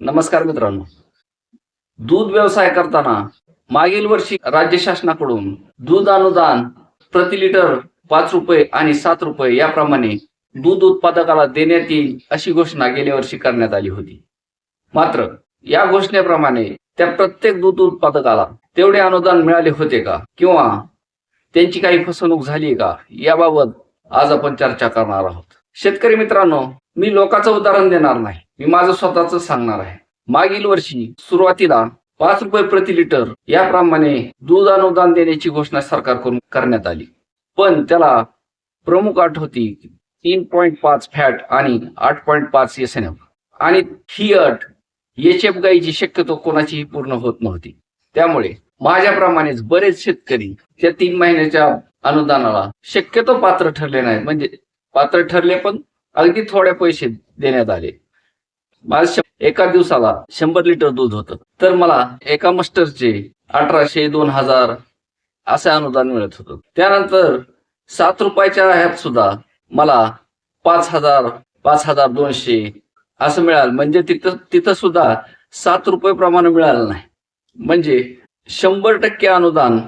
नमस्कार मित्रांनो. दूध व्यवसाय करताना मागील वर्षी राज्य शासनाकडून दूध अनुदान प्रति लिटर पाच रुपये आणि सात रुपये याप्रमाणे दूध उत्पादकाला देण्यात येईल अशी घोषणा गेल्या वर्षी करण्यात आली होती. मात्र या घोषणेप्रमाणे त्या प्रत्येक दूध उत्पादकाला तेवढे अनुदान मिळाले होते का? किंवा त्यांची काही फसवणूक झाली का? याबाबत आज आपण चर्चा करणार आहोत. शेतकरी मित्रांनो मी लोकांचं उदाहरण देणार नाही. मी माझं स्वतःच सांगणार आहे. मागील वर्षी सुरुवातीला पाच रुपये प्रति लिटर याप्रमाणे दूध अनुदान देण्याची घोषणा सरकारकडून करण्यात आली. पण त्याला प्रमुख अट होती तीन पॉईंट पाच फॅट आणि आठ पॉईंट पाच एस एन एफ आणि ही अट एच एफ गाईची शक्यतो कोणाचीही पूर्ण होत नव्हती. त्यामुळे माझ्याप्रमाणेच बरेच शेतकरी त्या तीन महिन्याच्या अनुदानाला शक्यतो पात्र ठरले नाहीत. म्हणजे पात्र ठरले पण अगदी थोडे पैसे देण्यात आले. माझं एका दिवसाला शंभर लिटर दूध होतं. तर मला एका मस्टरचे अठराशे दोन हजार असे अनुदान मिळत होतं. त्यानंतर सात रुपयाच्या ह्यात सुद्धा मला पाच हजार पाच हजार दोनशे असं मिळालं. म्हणजे तिथं तिथं सुद्धा सात रुपये प्रमाण मिळालं नाही. म्हणजे शंभर टक्के अनुदान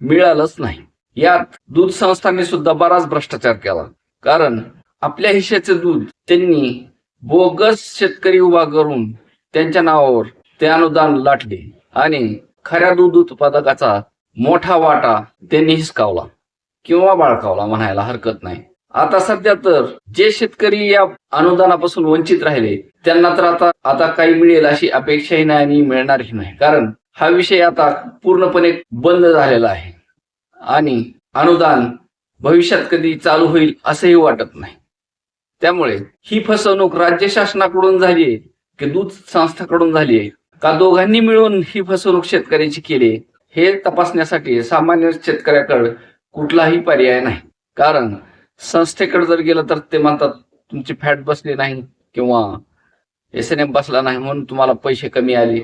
मिळालंच नाही. यात दूध संस्थांनी सुद्धा बराच भ्रष्टाचार केला. कारण आपल्या हिश्याचे दूध त्यांनी बोगस शेतकरी उभा करून त्यांच्या नावावर ते अनुदान लाटले आणि खऱ्या दूध उत्पादकाचा मोठा वाटा त्यांनी हिसकावला किंवा बाळकावला म्हणायला हरकत नाही. आता सध्या तर जे शेतकरी या अनुदानापासून वंचित राहिले त्यांना तर आता आता काही मिळेल अशी अपेक्षाही नाही आणि मिळणारही नाही. कारण हा विषय आता पूर्णपणे बंद झालेला आहे. आणि अनुदान भविष्यात कधी चालू होईल असंही वाटत नाही. त्यामुळे ही फसवणूक राज्य शासनाकडून झाली आहे की दूध संस्थाकडून झाली आहे? का दोघांनी मिळून ही फसवणूक शेतकऱ्याची केली हे तपासण्यासाठी सामान्य शेतकऱ्याकडे कुठलाही पर्याय नाही. कारण संस्थेकडे जर गेलं तर ते म्हणतात तुमची फॅट बसली नाही किंवा एस एन एम बसला नाही म्हणून तुम्हाला पैसे कमी आले.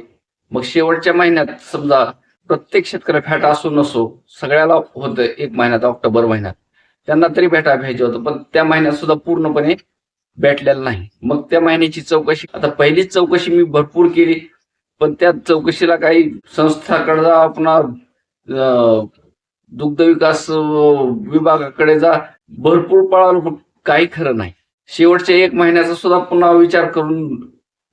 मग शेवटच्या महिन्यात समजा प्रत्येक शेतकरी फॅट असो नसो सगळ्याला होतं एक महिन्यात ऑक्टोबर महिन्यात. त्यांना तरी भेटा पाहिजे होतं पण त्या महिन्यात सुद्धा पूर्णपणे भेटलेलं नाही. मग त्या महिन्याची चौकशी आता पहिलीच चौकशी मी भरपूर केली पण त्या चौकशीला काही संस्थाकडे जा आपण दुग्ध विकास विभागाकडे जा भरपूर पळालो काही खरं नाही. शेवटच्या एक महिन्याचा सुद्धा पुन्हा विचार करून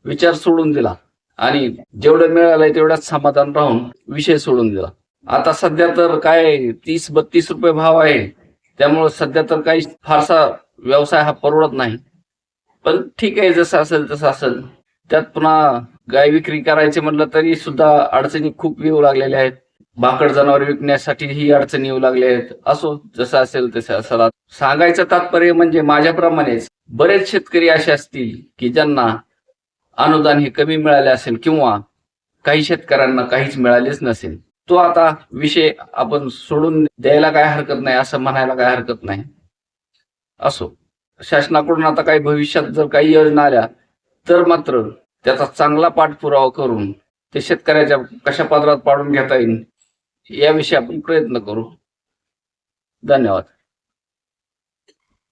विचार सोडून दिला. आणि जेवढं मिळालंय तेवढ्याच समाधान राहून विषय सोडून दिला. आता सध्या तर काय तीस बत्तीस रुपये भाव आहे. त्यामुळं सध्या तर काही फारसा व्यवसाय हा परवडत नाही. पण ठीक आहे जसं असेल तसं असेल. त्यात पुन्हा गाय विक्री करायचे म्हटलं तरी सुद्धा अडचणी खूप येऊ लागलेल्या आहेत. भाकड जनावर विकण्यासाठी ही अडचणी येऊ लागल्या आहेत. असो जसं असेल तसं असेल. सांगायचं तात्पर्य म्हणजे माझ्याप्रमाणेच बरेच शेतकरी असे असतील की ज्यांना अनुदान हे कमी मिळाले असेल किंवा काही शेतकऱ्यांना काहीच मिळालेच नसेल. तो आता विषय आपण सोडून द्यायला काय हरकत नाही असं म्हणायला काय हरकत नाही. असो. शासनाकडून आता काही भविष्यात जर काही योजना आल्या तर मात्र त्याचा चांगला पाठपुरावा करून ते शेतकऱ्याच्या कशा पदरात पाडून घेता येईल याविषयी आपण प्रयत्न करू. धन्यवाद.